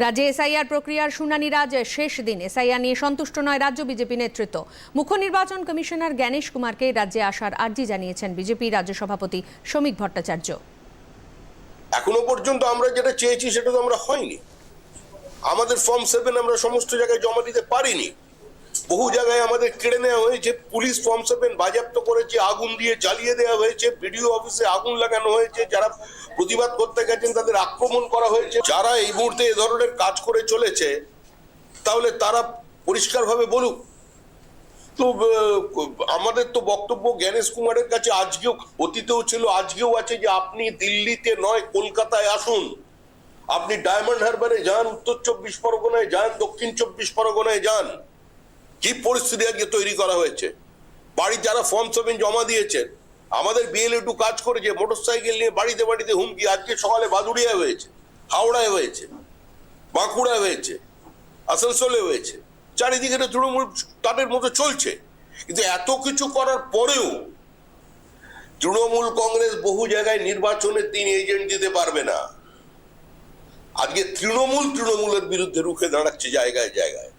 রাজ্যে এসআইআর প্রক্রিয়ার শুনানির আজ শেষ দিন। এসআইআর নিয়ে সন্তুষ্ট নয় রাজ্য বিজেপি নেতৃত্ব। মুখ্য নির্বাচন কমিশনার জ্ঞানেশ কুমারকে রাজ্যে আসার আর্জি জানিয়েছেন বিজেপি রাজ্য সভাপতি শ্রমিক ভট্টাচার্য। এখনও পর্যন্ত আমরা যেটা চেয়েছি সেটা তো আমরা হয়নি। আমাদের ফর্ম সেভেন আমরা সমস্ত জায়গায় জমা দিতে পারিনি। বহু জায়গায় আমাদের কেড়ে নেওয়া হয়েছে। পুলিশ ফর্ম সেভেন বাজেয়াপ্ত করেছে, আগুন দিয়ে জ্বালিয়ে দেওয়া হয়েছে, বিডিও অফিসে আগুন লাগানো হয়েছে, যারা প্রতিবাদ করতে গেছেন তাদের আক্রমণ করা হয়েছে। যারা এই মুহূর্তে এ ধরনের কাজ করে চলেছে, তাহলে তারা পরিষ্কারভাবে বলুক। তো আমাদের তো বক্তব্য জ্ঞানেশ কুমারের কাছে আজকেও, অতীতেও ছিল, আজকেও আছে যে আপনি দিল্লিতে নয়, কলকাতায় আসুন। আপনি ডায়মন্ড হারবারে যান, উত্তর চব্বিশ পরগনায় যান, দক্ষিণ চব্বিশ পরগনায় যান। কি পরিস্থিতি আজকে তৈরি করা হয়েছে? বাড়ি যারা ফর্ম সেভেন জমা দিয়েছেন আমাদের বিএলএ টু কাজ করেছে মোটরসাইকেল নিয়ে বাড়িতে বাড়িতে হুমকি, আজকে সকালে বাদুড়িয়া হয়েছে, হাওড়ায় হয়েছে, বাঁকুড়ায় হয়েছে, আসানসোলে হয়েছে, চারিদিকে তৃণমূল তাদের মতো চলছে। কিন্তু এত কিছু করার পরেও তৃণমূল কংগ্রেস বহু জায়গায় নির্বাচনের দিন এজেন্ট দিতে পারবে না। আজকে তৃণমূল তৃণমূলের বিরুদ্ধে রুখে দাঁড়াচ্ছে জায়গায় জায়গায়।